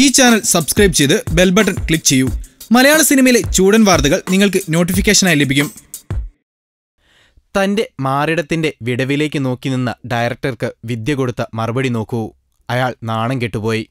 ഈ channel subscribe ചെയ്ത് bell button click ചെയ്യൂ. മലയാള സിനിമയിലെ ചൂടൻ വാർത്തകൾ നിങ്ങൾക്ക് നോട്ടിഫിക്കേഷനായി ലഭിക്കും. തന്റെ മാറിടത്തിന്റെ വിടവിലേക്ക് നോക്കി നിന്ന ഡയറക്ടർക്ക് വിദ്യ കൊടുത്ത മറുപടി നോക്കൂ. അയാൾ നാണം കെട്ടുപോയി.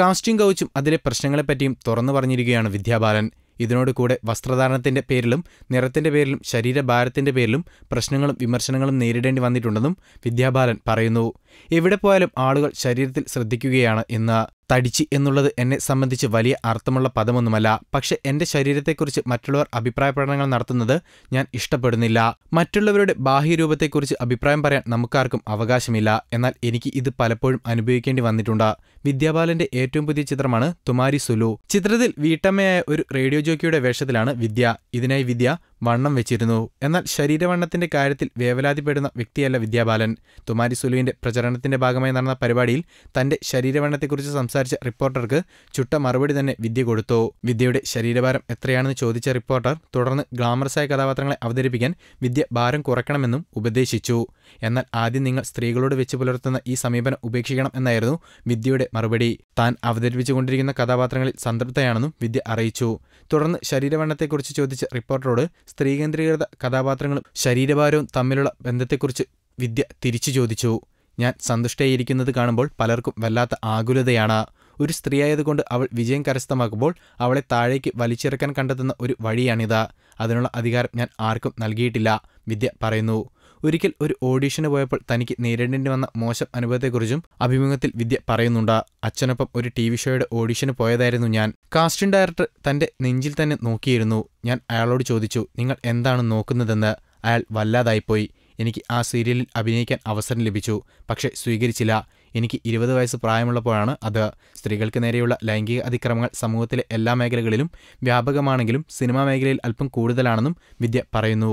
കാസ്റ്റിംഗ് കൗച്ചും അതിലെ പ്രശ്നങ്ങളെപ്പറ്റിയും തുറന്നു പറഞ്ഞിരിക്കുകയാണ് വിദ്യാബാലൻ. ഇതിനോട് കൂടെ വസ്ത്രധാരണത്തിന്റെ പേരിലും നിറത്തിന്റെ പേരിലും ശരീരഭാരത്തിന്റെ പേരിലും പ്രശ്നങ്ങളും വിമർശനങ്ങളും നേരിടേണ്ടി വന്നിട്ടുണ്ടെന്നും വിദ്യാബാലൻ പറയുന്നു. എവിടെ പോയാലും ആളുകൾ ശരീരത്തിൽ ശ്രദ്ധിക്കുകയാണ് എന്ന് തടിച്ച് എന്നുള്ളത് എന്നെ സംബന്ധിച്ച് വലിയ അർത്ഥമുള്ള പദമൊന്നുമല്ല. പക്ഷെ എന്റെ ശരീരത്തെക്കുറിച്ച് മറ്റുള്ളവർ അഭിപ്രായ പഠനങ്ങൾ നടത്തുന്നത് ഞാൻ ഇഷ്ടപ്പെടുന്നില്ല. മറ്റുള്ളവരുടെ ബാഹ്യരൂപത്തെക്കുറിച്ച് അഭിപ്രായം പറയാൻ നമുക്കാർക്കും അവകാശമില്ല. എന്നാൽ എനിക്ക് ഇത് പലപ്പോഴും അനുഭവിക്കേണ്ടി വന്നിട്ടുണ്ട്. വിദ്യാബാലന്റെ ഏറ്റവും പുതിയ ചിത്രമാണ് തുമാരി സുലു. ചിത്രത്തിൽ വീട്ടമ്മയായ ഒരു റേഡിയോ ജോക്കിയുടെ വേഷത്തിലാണ് വിദ്യ. ഇതിനായി വിദ്യ വണ്ണം വെച്ചിരുന്നു. എന്നാൽ ശരീരവണ്ണത്തിന്റെ കാര്യത്തിൽ വേവലാതിപ്പെടുന്ന വ്യക്തിയല്ല വിദ്യാബാലൻ. തുമാരി സുലുവിന്റെ പ്രചരണത്തിന്റെ ഭാഗമായി നടന്ന പരിപാടിയിൽ തന്റെ ശരീരവണ്ണത്തെക്കുറിച്ച് സംസാരിച്ച റിപ്പോർട്ടർക്ക് ചുട്ട മറുപടി തന്നെ വിദ്യ കൊടുത്തു. വിദ്യയുടെ ശരീരഭാരം എത്രയാണെന്ന് ചോദിച്ച റിപ്പോർട്ടർ തുടർന്ന് ഗ്ലാമറസായ കഥാപാത്രങ്ങളെ അവതരിപ്പിക്കാൻ വിദ്യ ഭാരം കുറയ്ക്കണമെന്നും ഉപദേശിച്ചു. എന്നാൽ ആദ്യം നിങ്ങൾ സ്ത്രീകളോട് വെച്ച് പുലർത്തുന്ന ഈ സമീപനം ഉപേക്ഷിക്കണം എന്നായിരുന്നു വിദ്യയുടെ മറുപടി. താൻ അവതരിപ്പിച്ചുകൊണ്ടിരിക്കുന്ന കഥാപാത്രങ്ങളിൽ സംതൃപ്തയാണെന്നും വിദ്യ അറിയിച്ചു. തുടർന്ന് ശരീരവണ്ണത്തെക്കുറിച്ച് ചോദിച്ച റിപ്പോർട്ടറോട് സ്ത്രീകേന്ദ്രീകൃത കഥാപാത്രങ്ങളും ശരീരഭാരവും തമ്മിലുള്ള ബന്ധത്തെക്കുറിച്ച് വിദ്യ തിരിച്ചു ചോദിച്ചു. ഞാൻ സന്തുഷ്ടയായിരിക്കുന്നത് കാണുമ്പോൾ പലർക്കും വല്ലാത്ത ആകുലതയാണ്. ഒരു സ്ത്രീയായതുകൊണ്ട് അവൾ വിജയം കരസ്ഥമാക്കുമ്പോൾ അവളെ താഴേക്ക് വലിച്ചിറക്കാൻ കണ്ടെത്തുന്ന ഒരു വഴിയാണിത്. അതിനുള്ള അധികാരം ഞാൻ ആർക്കും നൽകിയിട്ടില്ല വിദ്യ പറയുന്നു. ഒരിക്കൽ ഒരു ഓഡീഷന് പോയപ്പോൾ തനിക്ക് നേരിടേണ്ടി വന്ന മോശം അനുഭവത്തെക്കുറിച്ചും അഭിമുഖത്തിൽ വിദ്യ പറയുന്നുണ്ട്. അച്ഛനൊപ്പം ഒരു ടി വി ഷോയുടെ ഓഡീഷന് പോയതായിരുന്നു ഞാൻ. കാസ്റ്റിംഗ് ഡയറക്ടർ തന്റെ നെഞ്ചിൽ തന്നെ നോക്കിയിരുന്നു. ഞാൻ അയാളോട് ചോദിച്ചു നിങ്ങൾ എന്താണ് നോക്കുന്നതെന്ന്? അയാൾ വല്ലാതായിപ്പോയി. എനിക്ക് ആ സീരിയലിൽ അഭിനയിക്കാൻ അവസരം ലഭിച്ചു പക്ഷേ സ്വീകരിച്ചില്ല. എനിക്ക് ഇരുപത് വയസ്സ് പ്രായമുള്ളപ്പോഴാണ് അത്. സ്ത്രീകൾക്ക് നേരെയുള്ള ലൈംഗിക അതിക്രമങ്ങൾ സമൂഹത്തിലെ എല്ലാ മേഖലകളിലും വ്യാപകമാണെങ്കിലും സിനിമാ മേഖലയിൽ അല്പം കൂടുതലാണെന്നും വിദ്യ പറയുന്നു.